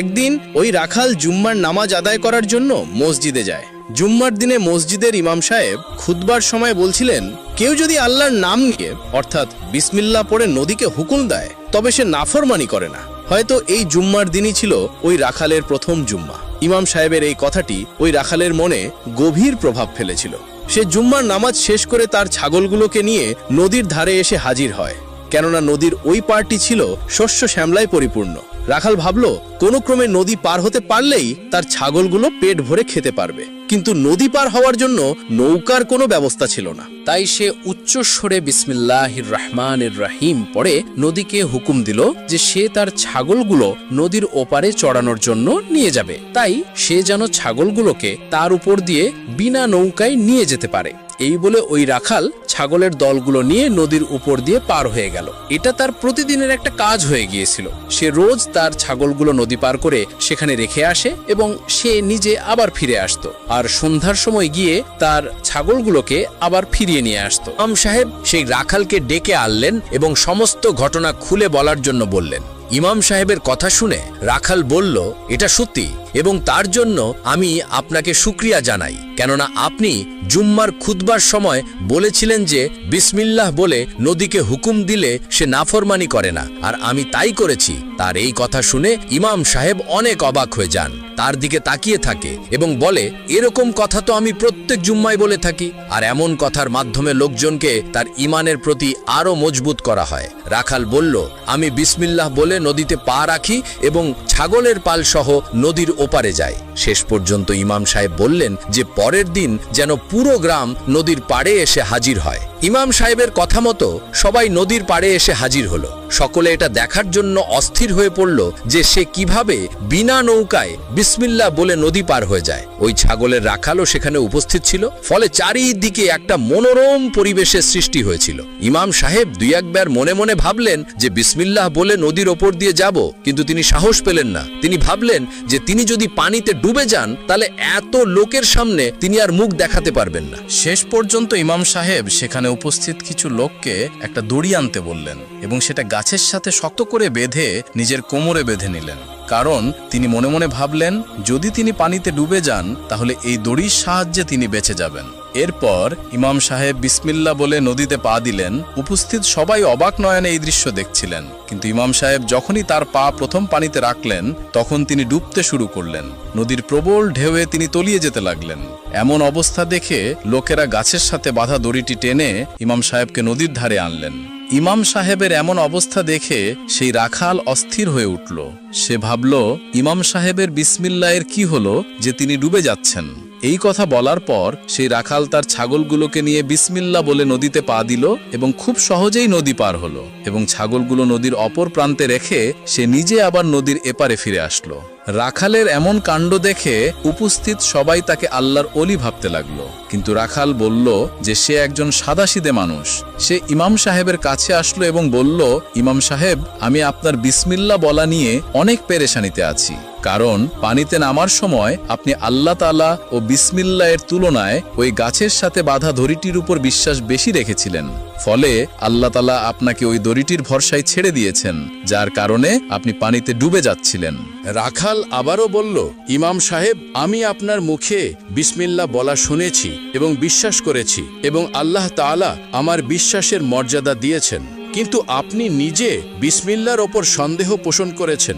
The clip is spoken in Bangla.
একদিন ওই রাখাল জুম্মার নামাজ আদায় করার জন্য মসজিদে যায়। জুম্মার দিনে মসজিদের ইমাম সাহেব খুদবার সময় বলছিলেন, কেউ যদি আল্লাহর নাম নিয়ে, অর্থাৎ বিসমিল্লাহ পড়ে নদীকে হুকুম দেয়, তবে সে নাফরমানি করে না। হয়তো এই জুম্মার দিনই ছিল ওই রাখালের প্রথম জুম্মা। ইমাম সাহেবের এই কথাটি ওই রাখালের মনে গভীর প্রভাব ফেলেছিল। সে জুম্মার নামাজ শেষ করে তার ছাগলগুলোকে নিয়ে নদীর ধারে এসে হাজির হয়। কেননা নদীর ওই পারটি ছিল শস্য শ্যামলায় পরিপূর্ণ। রাখাল ভাবল কোনো ক্রমে নদী পার হতে পারলেই তার ছাগলগুলো পেট ভরে খেতে পারবে। কিন্তু নদী পার হওয়ার জন্য নৌকার কোনো ব্যবস্থা ছিল না। তাই সে উচ্চ স্বরে বিসমিল্লাহির রহমানের রাহিম পরে নদীকে হুকুম দিল যে সে তার ছাগলগুলো নদীর ওপারে চড়ানোর জন্য নিয়ে যাবে। তাই সে যেন ছাগলগুলোকে তার উপর দিয়ে বিনা নৌকায় নিয়ে যেতে পারে। এই বলে ওই রাখাল ছাগলের দলগুলো নিয়ে নদীর উপর দিয়ে পার হয়ে গেল। এটা তার প্রতিদিনের একটা কাজ হয়ে গিয়েছিল। সে রোজ তার ছাগলগুলো নদী পার করে সেখানে রেখে আসে এবং সে নিজে আবার ফিরে আসতো। আর সন্ধ্যার সময় গিয়ে তার ছাগলগুলোকে আবার ফিরিয়ে নিয়ে আসত। আম সাহেব সেই রাখালকে ডেকে আনলেন এবং সমস্ত ঘটনা খুলে বলার জন্য বললেন, ইমাম সাহেবের কথা শুনে রাখাল বলল, এটা সত্যি এবং তার জন্য আমি আপনাকে সুক্রিয়া জানাই। কেননা আপনি জুম্মার খুতবার সময় বলেছিলেন যে বিসমিল্লাহ বলে নদীকে হুকুম দিলে সে নাফরমানি করে না। আর আমি তাই করেছি। তার এই কথা শুনে ইমাম সাহেব অনেক অবাক হয়ে যান। তার দিকে তাকিয়ে থাকে এবং বলে, এরকম কথা তো আমি প্রত্যেক জুম্মায় বলে থাকি। আর এমন কথার মাধ্যমে লোকজনকে তার ইমানের প্রতি আরও মজবুত করা হয়। রাখাল বলল, আমি বিসমিল্লাহ বলে নদীতে পা রাখি এবং ছাগলের পাল সহ নদীর ওপারে যাই। শেষ পর্যন্ত ইমাম সাহেব বললেন যে পরের দিন যেন পুরো গ্রাম নদীর পাড়ে এসে হাজির হয়। ইমাম সাহেবের কথা মতো সবাই নদীর পাড়ে এসে হাজির হলো। সকলে এটা দেখার জন্য অস্থির হয়ে পড়ল যে সে কীভাবে বিনা নৌকায় বিসমিল্লা বলে নদী পার হয়ে যায়। ওই ছাগলের রাখালও সেখানে উপস্থিত ছিল। ফলে চারিদিকে একটা মনোরম পরিবেশের সৃষ্টি হয়েছিল। ইমাম সাহেব দুই একবার মনে মনে ভাবলেন যে বিসমিল্লাহ বলে নদীর ওপর দিয়ে যাব, কিন্তু তিনি সাহস পেলেন না। তিনি ভাবলেন যে তিনি যদি পানিতে ডুবে যান, তাহলে এত লোকের সামনে তিনি আর মুখ দেখাতে পারবেন না। শেষ পর্যন্ত ইমাম সাহেব সেখানে উপস্থিত কিছু লোককে একটা দড়ি আনতে বললেন এবং সেটা গাছের সাথে শক্ত করে বেঁধে নিজের কোমরে বেঁধে নিলেন। কারণ তিনি মনে মনে ভাবলেন, যদি তিনি পানিতে ডুবে যান, তাহলে এই দড়ির সাহায্যে তিনি বেঁচে যাবেন। এরপর ইমাম সাহেব বিসমিল্লা বলে নদীতে পা দিলেন। উপস্থিত সবাই অবাক নয়নে এই দৃশ্য দেখছিলেন। কিন্তু ইমাম সাহেব যখনই তার পা প্রথম পানিতে রাখলেন, তখন তিনি ডুবতে শুরু করলেন। নদীর প্রবল ঢেউয়ে তিনি তলিয়ে যেতে লাগলেন। এমন অবস্থা দেখে লোকেরা গাছের সাথে বাঁধা দড়িটি টেনে ইমাম সাহেবকে নদীর ধারে আনলেন। ইমাম সাহেবের এমন অবস্থা দেখে সেই রাখাল অস্থির হয়ে উঠল। সে ভাবল, ইমাম সাহেবের বিসমিল্লায়ের কি হলো যে তিনি ডুবে যাচ্ছেন? এই কথা বলার পর সেই রাখাল তার ছাগলগুলোকে নিয়ে বিসমিল্লা বলে নদীতে পা দিল এবং খুব সহজেই নদী পার হলো এবং ছাগলগুলো নদীর অপর প্রান্তে রেখে সে নিজে আবার নদীর এপারে ফিরে আসলো। রাখালের এমন কাণ্ড দেখে উপস্থিত সবাই তাকে আল্লাহর অলি ভাবতে লাগল। কিন্তু রাখাল বলল যে সে একজন সাদাসিদে মানুষ। সে ইমাম সাহেবের কাছে আসলো এবং বলল, ইমাম সাহেব, আমি আপনার বিসমিল্লা বলা নিয়ে অনেক পেরেশানিতে আছি। কারণ পানিতে নামার সময় আপনি আল্লাহ তালা ও বিসমিল্লা এর তুলনায় ওই গাছের সাথে বাঁধা দড়িটির উপর বিশ্বাস বেশি রেখেছিলেন। ফলে আল্লাহ তালা আপনাকে ওই দড়িটির ভরসায় ছেড়ে দিয়েছেন, যার কারণে আপনি পানিতে ডুবে যাচ্ছিলেন। রাখাল আবারও বলল, ইমাম সাহেব, আমি আপনার মুখে বিসমিল্লা বলা শুনেছি এবং বিশ্বাস করেছি এবং আল্লাহ তাআলা আমার বিশ্বাসের মর্যাদা দিয়েছেন। কিন্তু আপনি নিজে বিসমিল্লার ওপর সন্দেহ পোষণ করেছেন।